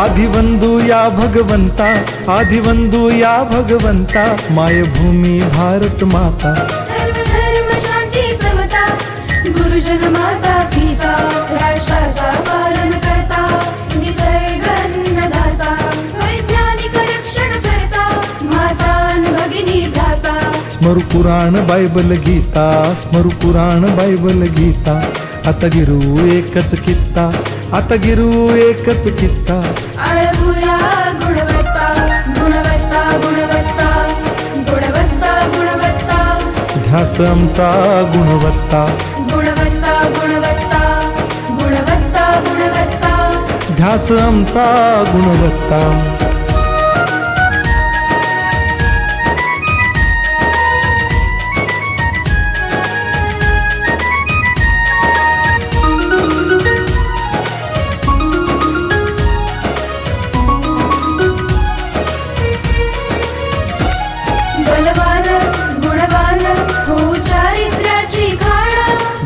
आदिवंदू या भगवंता आदिवंदू या भगवंता मायभूमी भारत माता। सर्व धर्म शांती समता गुरुजन माता पिता राष्ट्राचा पालन करता निसर्ग अन्नदाता वैज्ञानिक रक्षण करता माता न भगिनी भ्राता। स्मरु पुराण बायबल गीता स्मरु पुराण बायबल गीता आता गिरू एकच कित्ता। आता गिरू एकच कित्ता. आळगुया गुणवत्ता गुणवत्ता गुणवत्ता गुणवत्ता गुणवत्ता. ध्यास आमचा गुणवत्ता. गुणवत्ता गुणवत्ता गुणवत्ता गुणवत्ता. ध्यास आमचा गुणवत्ता.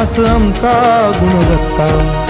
आमचा गुणवत्ता.